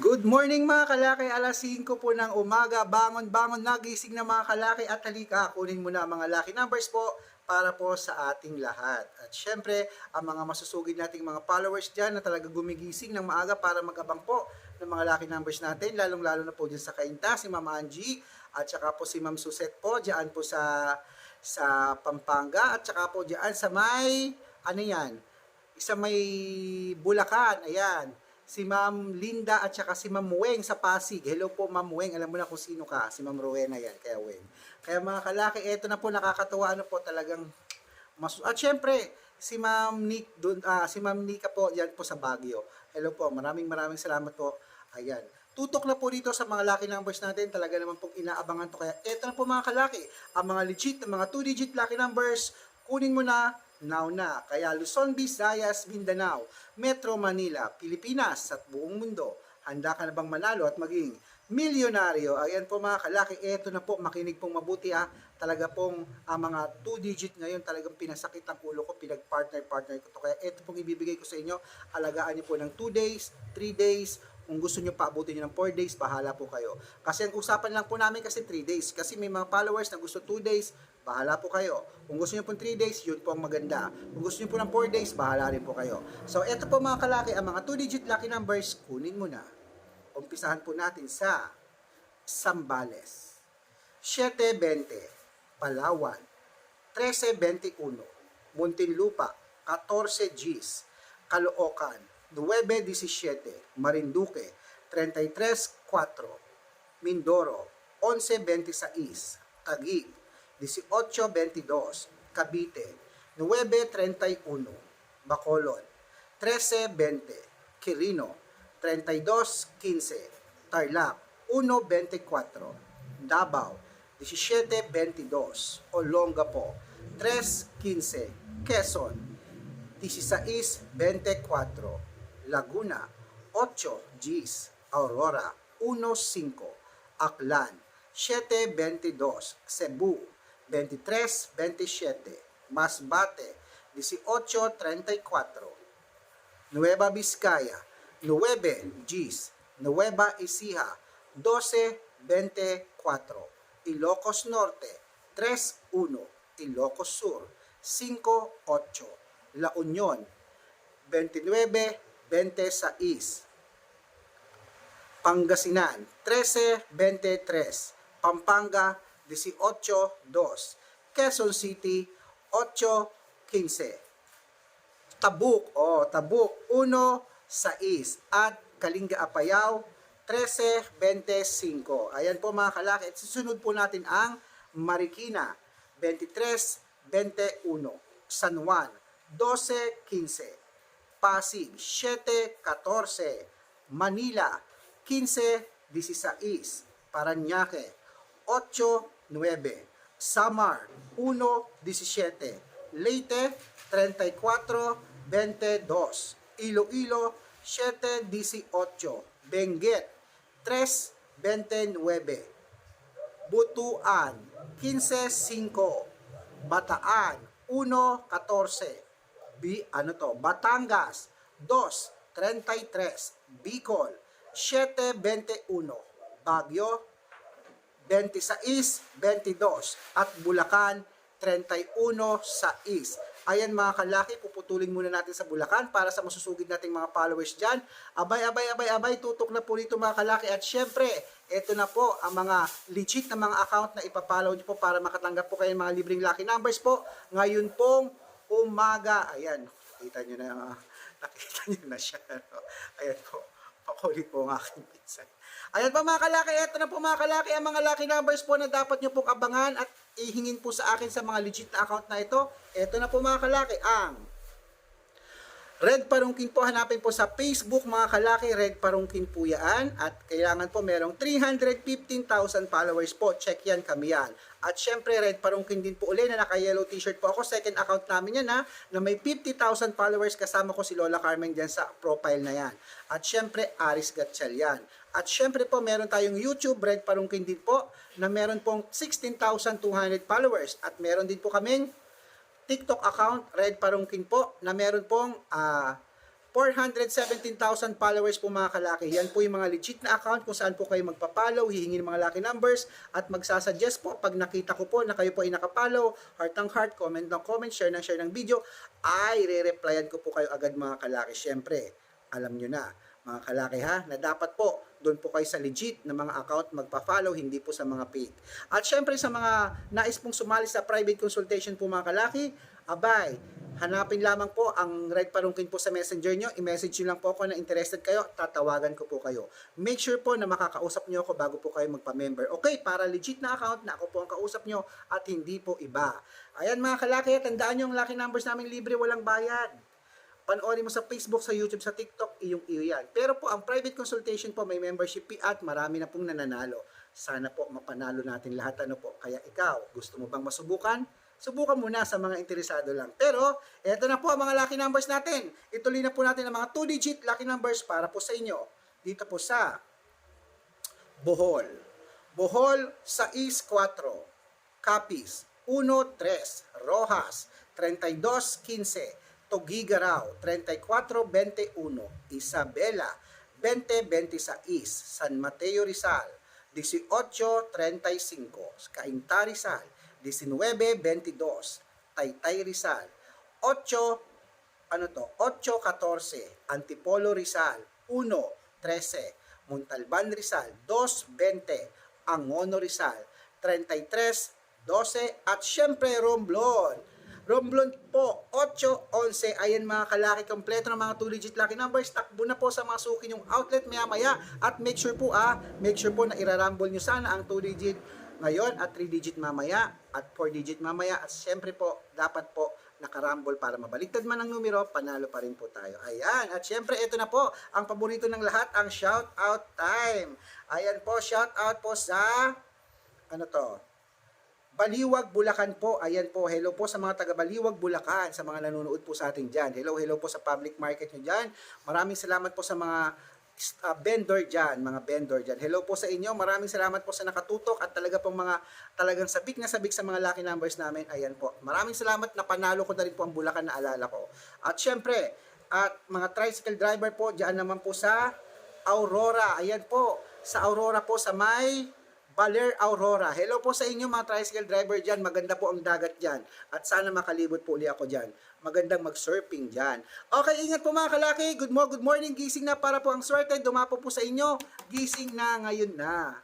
Good morning mga kalaki, alas 5 po ng umaga, bangon, bangon, nagising na mga kalaki. At halika, kunin mo na mga lucky numbers po para po sa ating lahat. At syempre, ang mga masusugid nating mga followers dyan na talaga gumigising ng maaga para magabang po ng mga lucky numbers natin, lalong-lalo na po dyan sa Kainta, si Mama Angie, at saka po si Ma'am Suset po, dyan po sa sa Pampanga, at saka po dyan sa may, ano yan, isa may Bulacan, ayan. Si Ma'am Linda at saka si Ma'am Weng sa Pasig. Hello po Ma'am Weng, alam mo na kung sino ka. Si Ma'am Rowena yan, kaya Weng. Kaya mga kalaki, eto na po nakakatuwa ano po talagang mas At syempre, si Ma'am Nick dun, ah, si Ma'am Nika po diyan po sa Baguio. Hello po, maraming maraming salamat po. Ayan. Tutok na po dito sa mga lucky numbers natin. Talaga naman pong inaabangan to. Kaya eto na po mga kalaki. Ang mga legit na mga 2-digit lucky numbers, kunin mo na now na. Kaya Luzon, Visayas, Mindanao, Metro Manila, Pilipinas at buong mundo. Handa ka na bang manalo at maging milyonaryo? Ayan po mga kalaki, eto na po, makinig pong mabuti ah. Talaga pong ang mga 2-digit ngayon talagang pinasakit ang ulo ko, pinag-partner-partner ko to. Kaya eto pong ibibigay ko sa inyo, alagaan niyo po ng 2 days, 3 days, kung gusto nyo paabutin nyo ng 4 days, bahala po kayo. Kasi ang usapan lang po namin kasi 3 days. Kasi may mga followers na gusto 2 days, bahala po kayo. Kung gusto nyo po 3 days, yun po ang maganda. Kung gusto nyo po ng 4 days, bahala rin po kayo. So, eto po mga kalaki, ang mga 2-digit lucky numbers, kunin mo na. Umpisahan po natin sa Sambales. 720, Palawan. 1321, Muntinlupa. 14 Gs, Caloocan. 917, Marinduque. 33-4, Mindoro. 11-26, Taguig. 18-22, Cavite. 9-31, Bacolod. 13-20, Quirino. 32-15, Tarlac. 1-24, Davao. 17-22, Olongapo. 3-15, Quezon. 16-24, Laguna. 8 Gs, Aurora. 1-5, Aklan. 7-22, Cebu. 23-27, Masbate. 18-34, Nueva Vizcaya, 9 Gs, Nueva Ecija, 12-24, Ilocos Norte, 3-1, Ilocos Sur, 5-8, La Union, 29-26, Pangasinan, 13-23, Pampanga, 18-2, Quezon City, 8-15, Tabuk, oh, Tabuk, 1-6, at Kalinga Apayao, 13-25. Ayan po mga kalaki. At susunod po natin ang Marikina, 23-21. San Juan, 12-15. Pasig, 7-14. Manila, 15-16. Paranaque, 8-9. Samar, 1-17. Leyte, 34-22. Iloilo, 7-18. Benguet, 3-29. Butuan, 15-5. Bataan, 1-14. B, ano to? Batangas, 2-33. Bicol, 7-21. Baguio, 26-22. At Bulacan, 31-6. Ayan mga kalaki, puputulin muna natin sa Bulacan para sa masusugid nating mga followers dyan. Abay, abay, abay, abay, tutok na po dito mga kalaki. At syempre, ito na po ang mga legit na mga account na ipapollow nyo po para makatanggap po kayo ng mga libreng lucky numbers po. Ngayon pong umaga. Ayan, nakita nyo na, nakita nyo na siya. Ayan po, pakulit po ang aking pinsan. Ayan pa mga kalaki, ito na po mga kalaki ang mga lucky numbers po na dapat nyo pong abangan at ihingin po sa akin sa mga legit na account na ito. Ito na po mga kalaki ang Red Parungkin po, hanapin po sa Facebook mga kalaki, Red Parungkin po yan. At kailangan po merong 315,000 followers po. Check yan kami yan. At syempre, Red Parungkin din po uli na naka-yellow t-shirt po ako. Second account namin yan ha, na may 50,000 followers. Kasama ko si Lola Carmen dyan sa profile na yan. At syempre, Aris Gatchal yan. At syempre po, meron tayong YouTube, Red Parungkin din po, na meron pong 16,200 followers. At meron din po kaming TikTok account, Red Parungkin po, na meron pong ah, 417,000 followers po mga kalaki. Yan po yung mga legit na account kung saan po kayo magpa-follow, hihingi ng mga lucky numbers, at magsasuggest po pag nakita ko po na kayo po ay nakapollow, heart ang heart, comment ng comment, share ng share ng video, ay re-replyan ko po kayo agad mga kalaki. Siyempre, alam nyo na, mga kalaki ha, na dapat po doon po kayo sa legit na mga account magpa-follow, hindi po sa mga fake. At syempre sa mga nais pong sumali sa private consultation po mga kalaki, abay, hanapin lamang po ang Red Parungkin po sa messenger nyo, i-message nyo lang po ako na interested kayo, tatawagan ko po kayo. Make sure po na makakausap nyo ako bago po kayo magpa-member. Okay, para legit na account na ako po ang kausap nyo at hindi po iba. Ayan mga kalaki, tandaan nyo ang lucky numbers namin libre, walang bayad panoorin mo sa Facebook, sa YouTube, sa TikTok, iyong iyo yan. Pero po, ang private consultation po, may membership fee at marami na pong nananalo. Sana po mapanalo natin lahat. Ano po? Kaya ikaw, gusto mo bang masubukan? Subukan muna sa mga interesado lang. Pero, eto na po ang mga lucky numbers natin. Ituloy na po natin ang mga 2-digit lucky numbers para po sa inyo. Dito po sa Bohol. Bohol sa East 4. Capiz 1-3. Rojas 32-15. Togigaraw 34-21. Isabela 20-26. San Mateo Rizal 18-35. Cainta Rizal 19-22. Taytay Rizal 8 ano to? 8-14. Antipolo Rizal 1-13. Montalban Rizal 2-20. Angono Rizal 33-12. At syempre Romblon Romblon po, 8-11. Ayan mga kalaki, kompleto ng mga 2-digit lucky numbers. Takbo na po sa mga suki yung outlet maya-maya. At make sure po ah, make sure po na irarumble nyo sana ang 2-digit ngayon at 3-digit mamaya at 4-digit mamaya. At syempre po, dapat po nakarumble para mabaliktad man ang numero, panalo pa rin po tayo. Ayan. At syempre, ito na po, ang paborito ng lahat, ang shout out time. Ayan po, shout out po sa, ano to, Baliwag, Bulacan po. Ayan po. Hello po sa mga taga Baliwag, Bulacan. Sa mga nanonood po sa atin dyan. Hello, hello po sa public market nyo dyan. Maraming salamat po sa mga uh, vendor dyan. Mga vendor dyan. Hello po sa inyo. Maraming salamat po sa nakatutok at talaga pong mga talagang sabik na sabik sa mga lucky numbers namin. Ayan po. Maraming salamat na panalo ko na rin po ang Bulacan na alala ko. At syempre, at mga tricycle driver po, dyan naman po sa Aurora. Ayan po. Sa Aurora po sa may Baler Aurora. Hello po sa inyo mga tricycle driver dyan. Maganda po ang dagat dyan. At sana makalibot po uli ako dyan. Magandang mag-surfing dyan. Okay, ingat po mga kalaki. Good, mo good morning. Gising na para po ang swerte. Dumapo po sa inyo. Gising na ngayon na.